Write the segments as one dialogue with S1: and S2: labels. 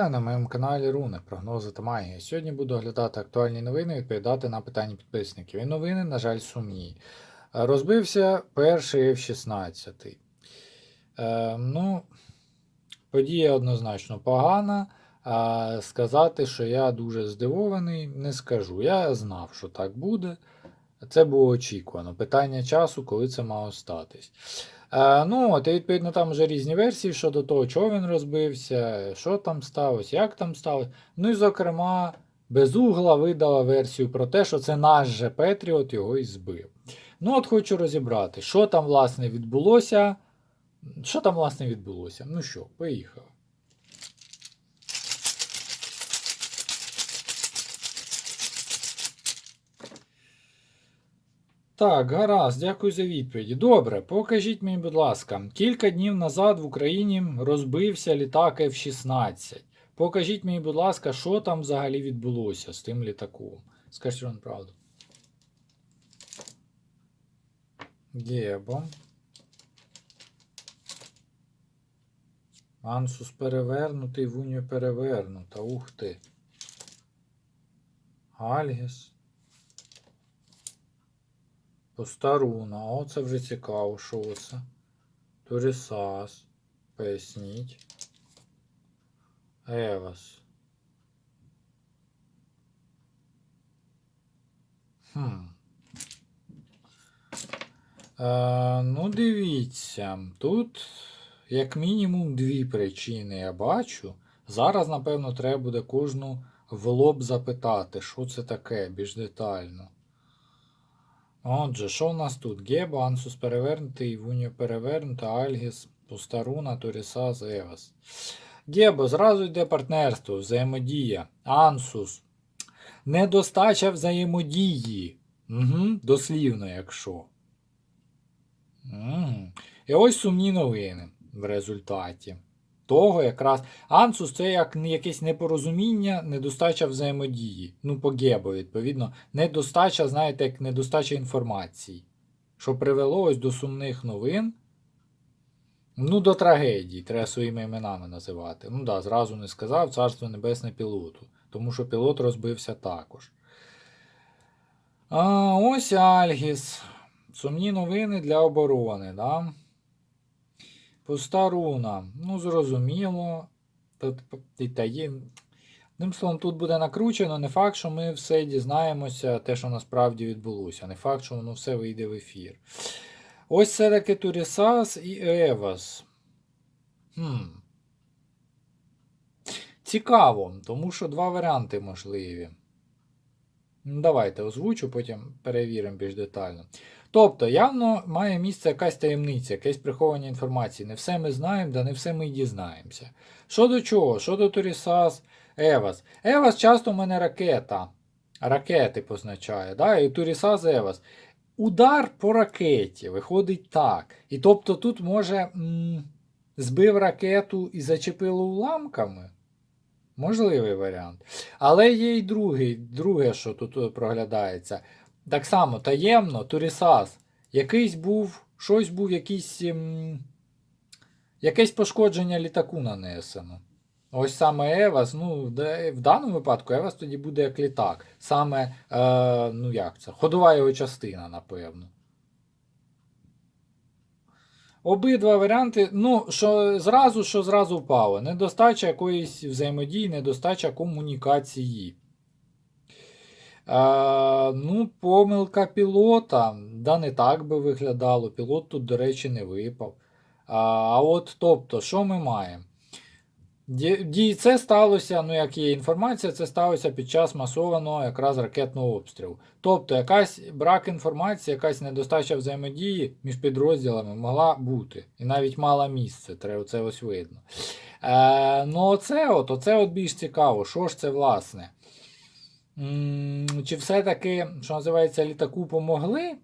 S1: На моєму каналі Руни, прогнози та магія. Сьогодні буду оглядати актуальні новини і відповідати на питання підписників. І новини, на жаль, сумні. Е, Розбився перший F-16. Е, ну, подія однозначно погана. А сказати, що я дуже здивований, не скажу. Я знав, що так буде. Це було очікувано. Питання часу, коли це мало статись. Е, ну, от, і відповідно, там вже різні версії щодо того, чого він розбився, що там сталося, як там сталося. Ну і, зокрема, Безугла видала версію про те, що це наш же Петріот його і збив. Ну, от хочу розібрати, що там, власне, відбулося. Що там, власне, відбулося? Ну що, поїхали. Так, гаразд, дякую за відповіді. Добре, покажіть мені, будь ласка, кілька днів назад в Україні розбився літак F-16. Покажіть мені, будь ласка, що там взагалі відбулося з тим літаком. Скажіть вам правду. Гебо. Ансус перевернутий, Вуньо перевернута. Ух ти. Альгіс. Постаруна. О, це вже цікаво, що це. Турісас. Поясніть. Евас. Хм. Е, ну, дивіться. Тут, як мінімум, дві причини я бачу. Зараз, напевно, треба буде кожну в лоб запитати, що це таке більш детально. Отже, що в нас тут? Гебо, Ансус перевернутий, Вуньо перевернута, Альгіс, Пустаруна, Турісас, Евас. Гебо, зразу йде партнерство, взаємодія. Ансус. Недостача взаємодії. Угу, Дослівно, якщо. Угу. І ось сумні новини в результаті. Того якраз. Ансус це як якесь непорозуміння, недостача взаємодії. Ну, по гебо, відповідно, недостача, знаєте, як недостача інформації. Що привело ось до сумних новин. Ну, до трагедії, треба своїми іменами називати. Ну да, зразу не сказав Царство Небесне пілоту, тому що пілот розбився також. А, Ось Альгіс. Сумні новини для оборони. Да? Пуста руна. Ну, зрозуміло. Одним словом, тут буде накручено. Не факт, що ми все дізнаємося, те, що насправді відбулося. Не факт, що воно все вийде в ефір. Ось це таки Турісас і Евас. Хм. Цікаво, тому що два варіанти можливі. Ну, Давайте озвучу, потім перевіримо більш детально. Тобто, явно має місце якась таємниця, якесь приховання інформації. Не все ми знаємо, да не все ми й дізнаємося. Щодо чого? Щодо Турісас, Евас. Евас часто в мене ракета. Ракети позначає. Да? І Турісас Евас. Удар по ракеті виходить так. І тобто тут може м- збив ракету і зачепило уламками. Можливий варіант. Але є й другий, друге, що тут е, проглядається. Так само таємно, Турісас. Якийсь був, щось був, якийсь, ем, якесь пошкодження літаку нанесено. Ось саме Евас, ну, де- в даному випадку Евас тоді буде як літак. Саме, е, ну як це, ходова його частина, напевно. Обидва варіанти, ну, що зразу, що зразу впало. Недостача якоїсь взаємодії, недостача комунікації. Е, ну, помилка пілота. Да, не так би виглядало. Пілот тут, до речі, не випав. А, а от, тобто, що ми маємо? Ді- Дій, це сталося, ну як є інформація, це сталося під час масованого якраз ракетного обстрілу. Тобто, якась брак інформації, якась недостача взаємодії між підрозділами могла бути. І навіть мала місце, треба це ось видно. Е, ну, оце от, оце от більш цікаво, що ж це власне? Чи все-таки, що називається, літаку помогли?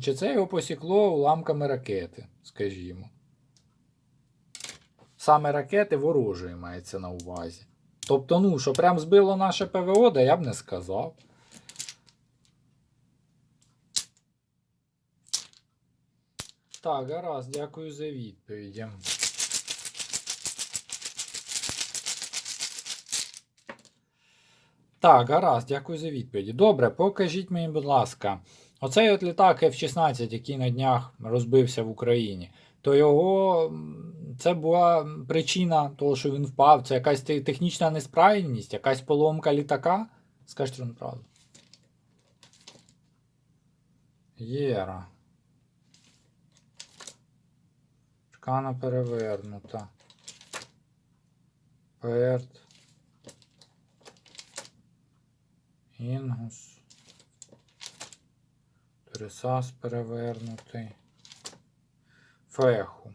S1: Чи це його посікло уламками ракети, скажімо. Саме ракети ворожої мається на увазі. Тобто, ну, що прям збило наше ПВО, да я б не сказав. Так, гаразд, дякую за відповіді. Так, гаразд, дякую за відповіді. Добре, покажіть мені, будь ласка оцей от літак F-16, який на днях розбився в Україні, то його це була причина того, що він впав. Це якась технічна несправність, якась поломка літака? Скажіть вам правду. Єра. Шкана перевернута. Перт. Інгус. Трисас перевернутий. Феху.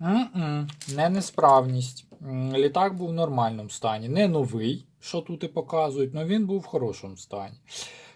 S1: М-м, не несправність. Літак був в нормальному стані. Не новий, що тут і показують, але він був в хорошому стані.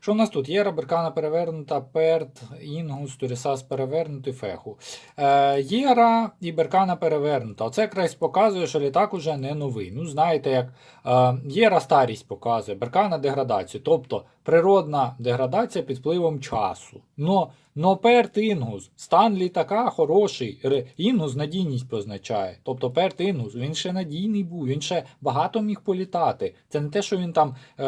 S1: Що в нас тут? Є Раберкана перевернута, Перт, Інгус, Турісас перевернутий, Феху. Е, Єра і Беркана перевернута. Оце якраз показує, що літак уже не новий. Ну, знаєте, як е, Єра старість показує, Беркана деградацію. Тобто природна деградація під впливом часу. Но, Перт Інгус, стан літака хороший. Інгус надійність позначає. Тобто Перт Інгус, він ще надійний був, він ще багато міг політати. Це не те, що він там, е,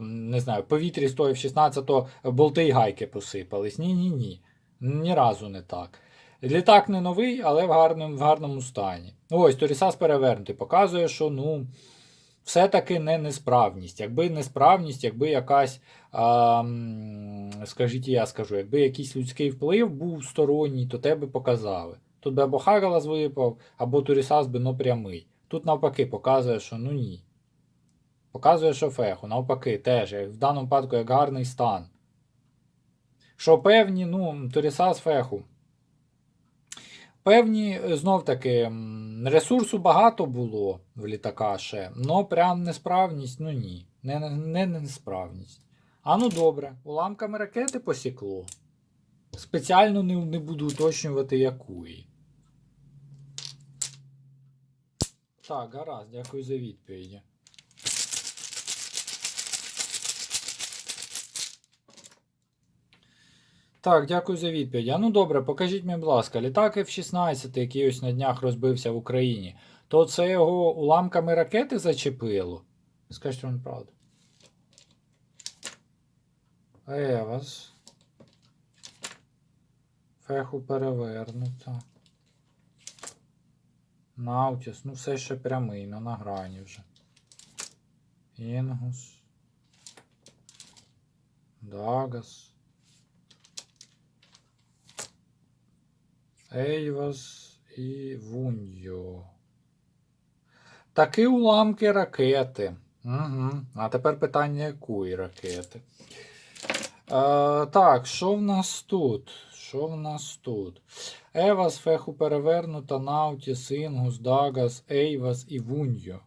S1: не знаю, в повітрі стоїв 16-то болти й гайки посипались. Ні-ні-ні. Ні разу не так. Літак не новий, але в гарному, в гарному стані. Ось, Торісас перевернутий. Показує, що ну, все-таки не несправність. Якби несправність, якби якась, а, скажіть, я скажу, якби якийсь людський вплив був сторонній, то тебе показали. Тут би або Хагалас випав, або Турісас би ну прямий. Тут навпаки показує, що ну ні. Показує, що феху, навпаки, теж, в даному випадку, як гарний стан. Що певні, ну, Турісас феху. Певні, знов таки, ресурсу багато було в літака ще, но прям несправність, ну ні. Не, не, не несправність. А ну добре, уламками ракети посікло. Спеціально не, не буду уточнювати якої. Так, гаразд, дякую за відповіді. Так, дякую за відповідь. А ну добре, покажіть мені, будь ласка, літак F-16, який ось на днях розбився в Україні, то це його уламками ракети зачепило? Скажіть вам правду. Евас. Феху перевернуто. Наутіс, ну все ще прямий, ну на грані вже. Інгус. Дагас. Ейвас і Вуньо. Такі уламки ракети. Угу. А тепер питання якої ракети. Е, так, що в нас тут? Що в нас тут? Евас, Феху перевернута, Наутіс, Інгус, Дагас, Ейвас і Вуньо.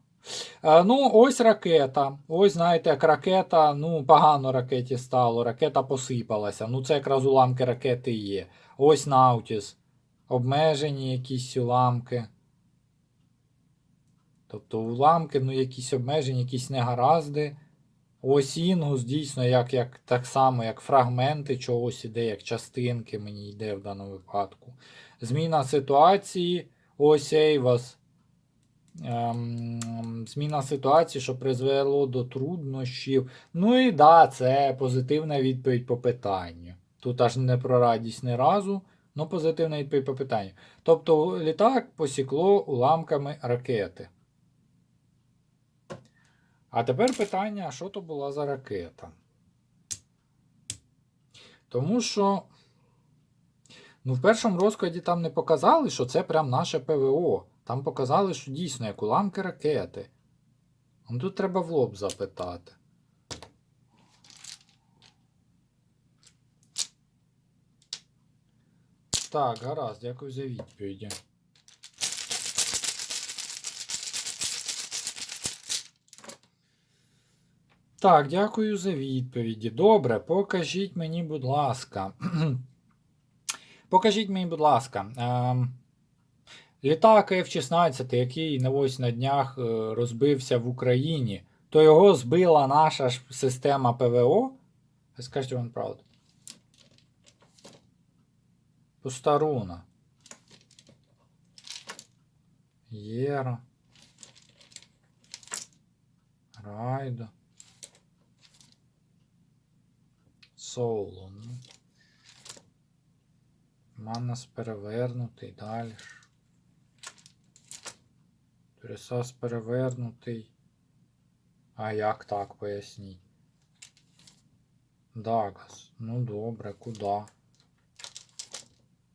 S1: Е, ну, ось ракета. Ось, знаєте, як ракета, ну, погано ракеті стало, ракета посипалася. Ну, це якраз уламки ракети є. Ось Наутіс. Обмежені якісь уламки. Тобто уламки, ну, якісь обмежені, якісь негаразди. Ось інгус дійсно, як, як, так само, як фрагменти чогось іде, як частинки мені йде в даному випадку. Зміна ситуації. Ось Ейвас. Ем, зміна ситуації, що призвело до труднощів. Ну і да, це позитивна відповідь по питанню. Тут аж не про радість ні разу, але позитивна відповідь по питанню. Тобто літак посікло уламками ракети. А тепер питання, що то була за ракета? Тому що ну, в першому розкладі там не показали, що це прям наше ПВО. Там показали, що дійсно як уламки ракети. Ну, Тут треба в лоб запитати. Так, гаразд, дякую за відповіді. Так, дякую за відповіді. Добре, покажіть мені, будь ласка. покажіть мені, будь ласка. Ем, літак F-16, який на ось на днях е, розбився в Україні, то його збила наша ж система ПВО. Скажіть вам правду. Пустаруна. Єра. Райдо. Соулу. Ну. Манас перевернутий далі. ж. Турісас перевернутий. А як так поясніть? Дагас. Ну добре, куди?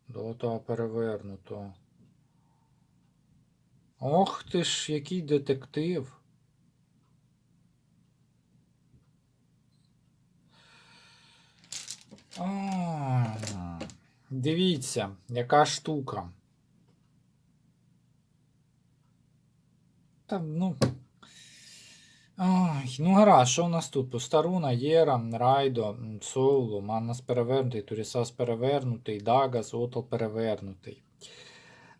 S1: До того перевернутого. Ох ти ж, який детектив. А, Дивіться, яка штука. Та, ну. Ай, ну гаразд, що у нас тут? Постаруна, Єра, Райдо. Соулу, Маннас перевернутий, Турісас перевернутий, Дагас, Отл перевернутий.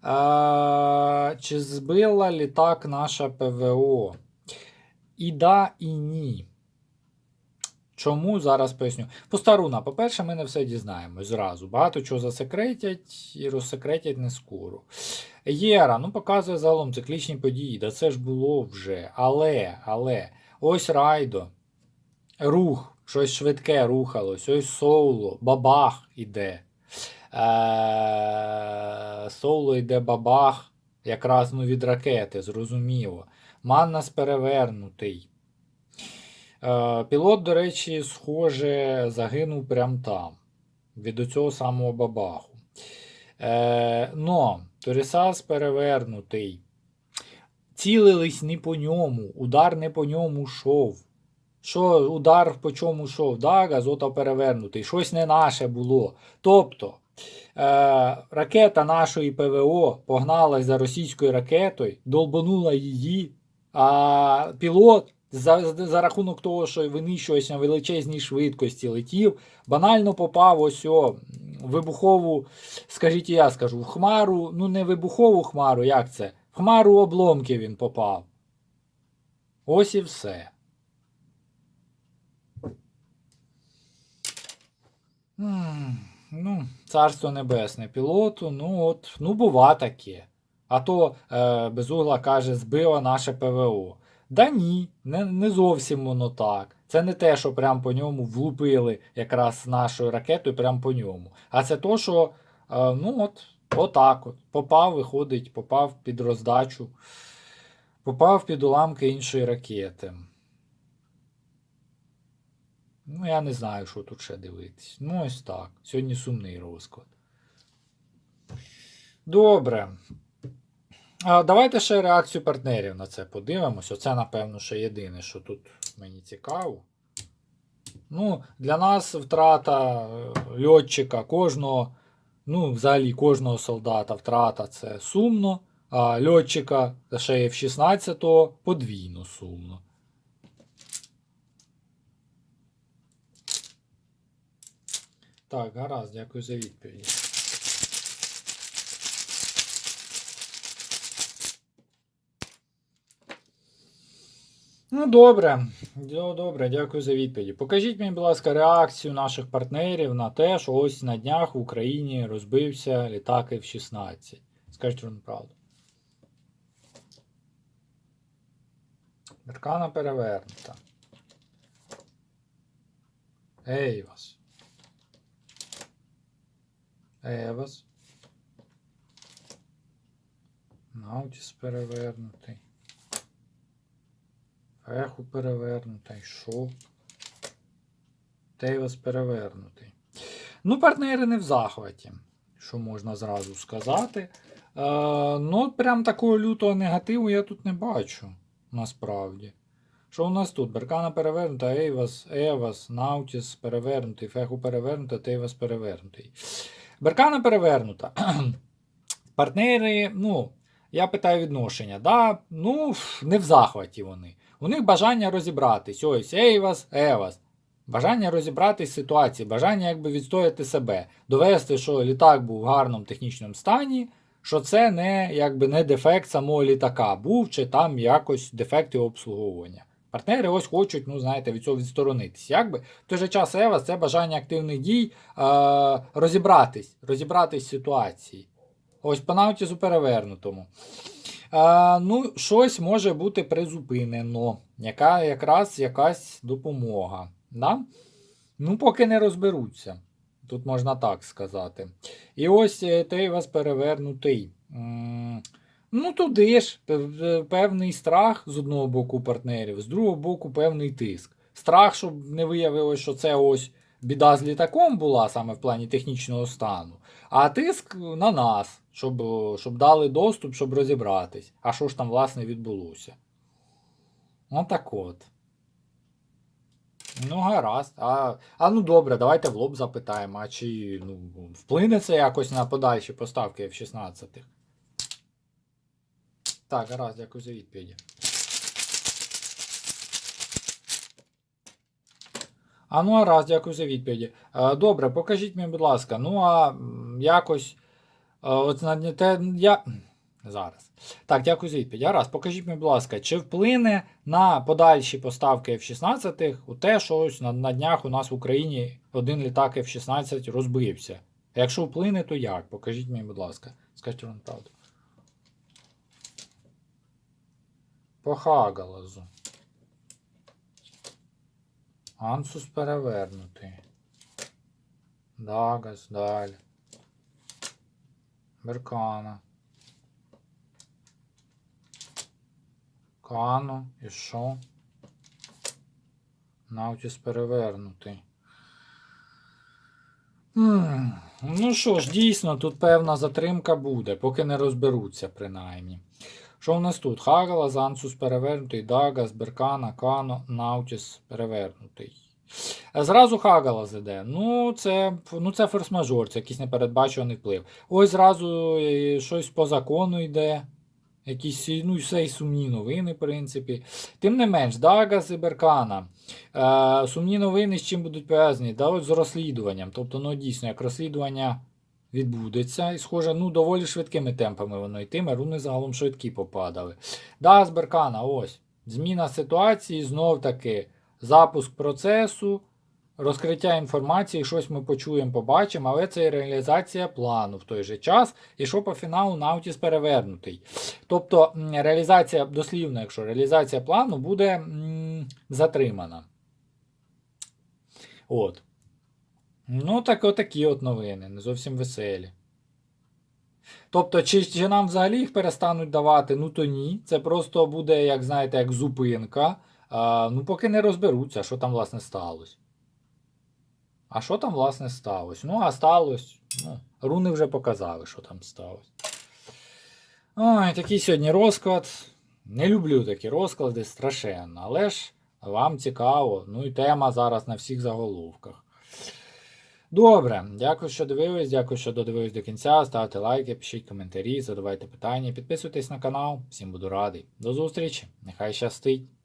S1: А, чи збила літак наша ПВО? І да, і ні. Чому зараз поясню? Постаруна, по-перше, ми не все дізнаємось зразу. Багато чого засекретять і розсекретять не скоро. Єра, ну показує загалом циклічні події, да це ж було вже. Але, але, ось Райдо, рух, щось швидке рухалось, ось Соуло, бабах іде. Е, Соуло йде бабах, якраз ну, від ракети, зрозуміло. Маннас перевернутий. Е, Пілот, до речі, схоже, загинув прямо там, від оцього самого бабаху. Е, но Торісас перевернутий. Цілились не по ньому, удар не по ньому йшов. Що удар по чому йшов? Да, газота перевернутий. Щось не наше було. Тобто е, ракета нашої ПВО погналась за російською ракетою, долбанула її, а пілот за, за рахунок того, що винищувався на величезній швидкості летів, банально попав ось о, вибухову, скажіть я скажу, в хмару, ну не вибухову хмару, як це? В хмару обломків він попав. Ось і все. М, Ну, царство небесне пілоту, ну от, ну бува таке. А то е, Безугла каже, збила наше ПВО. Да ні, не, не зовсім воно так. Це не те, що прям по ньому влупили якраз нашою ракетою, прям по ньому. А це то, що е, ну от, отак от. Попав, виходить, попав під роздачу, попав під уламки іншої ракети. Ну, я не знаю, що тут ще дивитись. Ну, ось так. Сьогодні сумний розклад. Добре. Давайте ще реакцію партнерів на це подивимось. Оце, напевно, ще єдине, що тут мені цікаво. Ну, для нас втрата е, льотчика кожного, ну, взагалі кожного солдата втрата це сумно, а льотчика ще F-16 подвійно сумно. Так, гаразд, дякую за відповідь. Ну, добре. Добре, дякую за відповіді. Покажіть мені, будь ласка, реакцію наших партнерів на те, що ось на днях в Україні розбився літак F-16. Скажіть вам правду. Беркана перевернута. Ейвас. Евас. Наутіс перевернутий. Еху перевернутий. Що? Тейвас перевернутий. Ну, партнери не в захваті, що можна зразу сказати. Е, ну, прям такого лютого негативу я тут не бачу. Насправді. Що у нас тут? Беркана перевернута, Ейвас, Евас, Наутіс перевернутий, Феху перевернута, Тейвас перевернутий. Беркана перевернута. Партнери, ну, я питаю відношення. Да? Ну, не в захваті вони. У них бажання розібратись. Ось Ейвас, Евас. Бажання розібратись в ситуації, бажання якби відстояти себе, довести, що літак був в гарному технічному стані, що це не якби не дефект самого літака був, чи там якось дефект його обслуговування. Партнери ось хочуть, ну знаєте, від цього відсторонитись. Якби в той же час Евас це бажання активних дій е- розібратись, розібратись в ситуації. Ось по Наутісу перевернутому. А, ну, щось може бути призупинено, яка якраз якась допомога. Да? Ну, поки не розберуться. Тут можна так сказати. І ось е, той вас перевернутий. Ну, туди ж певний страх з одного боку партнерів, з другого боку певний тиск. Страх, щоб не виявилось, що це ось біда з літаком була саме в плані технічного стану, а тиск на нас, щоб, щоб дали доступ, щоб розібратись. А що ж там, власне, відбулося? Отак от. Ну, гаразд. А, а ну добре, давайте в лоб запитаємо, а чи ну, вплине це якось на подальші поставки F-16? Так, гаразд, дякую за відповіді. А ну гаразд, дякую за відповіді. Е, Добре, покажіть мені, будь ласка, ну а якось. От те, я. Зараз. Так, дякую за відповідь. Гаразд, покажіть мені, будь ласка, чи вплине на подальші поставки F-16 у те, що ось на, на днях у нас в Україні один літак F-16 розбився? Якщо вплине, то як? Покажіть мені, будь ласка. Скажіть вам правду. По Хагалазу. Ансус перевернутий. Дагас, далі. Беркана. Кано і що? Наутіс перевернутий. М, Ну що ж, дійсно, тут певна затримка буде, поки не розберуться, принаймні. Що в нас тут? Хагала, Ансус перевернутий, Дагас, Беркана, Кано, Наутіс перевернутий. Зразу Хагала іде. Ну, це, ну, це форс-мажор, це якийсь непередбачуваний вплив. Ось зразу е, щось по закону йде. Якісь, ну, і все й сумні новини, в принципі. Тим не менш, Дагас і Беркана. Е, сумні новини з чим будуть пов'язані? Да, от з розслідуванням. Тобто, ну, дійсно, як розслідування відбудеться, і схоже, ну, доволі швидкими темпами воно йтиме, руни загалом швидкі попадали. Да, з Беркана, ось. Зміна ситуації, знов таки, запуск процесу, розкриття інформації, щось ми почуємо, побачимо, але це і реалізація плану в той же час. І що по фіналу Наутіс перевернутий. Тобто реалізація, дослівно, якщо реалізація плану буде м, затримана. От. Ну, так отакі от новини, не зовсім веселі. Тобто, чи, чи нам взагалі їх перестануть давати, ну то ні. Це просто буде, як знаєте, як зупинка. А, ну, поки не розберуться, що там, власне, сталося. А що там, власне, сталося? Ну, а сталося. Ну, руни вже показали, що там сталося. Ой, такий сьогодні розклад. Не люблю такі розклади, страшенно. Але ж вам цікаво. Ну і тема зараз на всіх заголовках. Добре, дякую, що дивились, дякую, що додивились до кінця. Ставте лайки, пишіть коментарі, задавайте питання, підписуйтесь на канал. Всім буду радий. До зустрічі! Нехай щастить!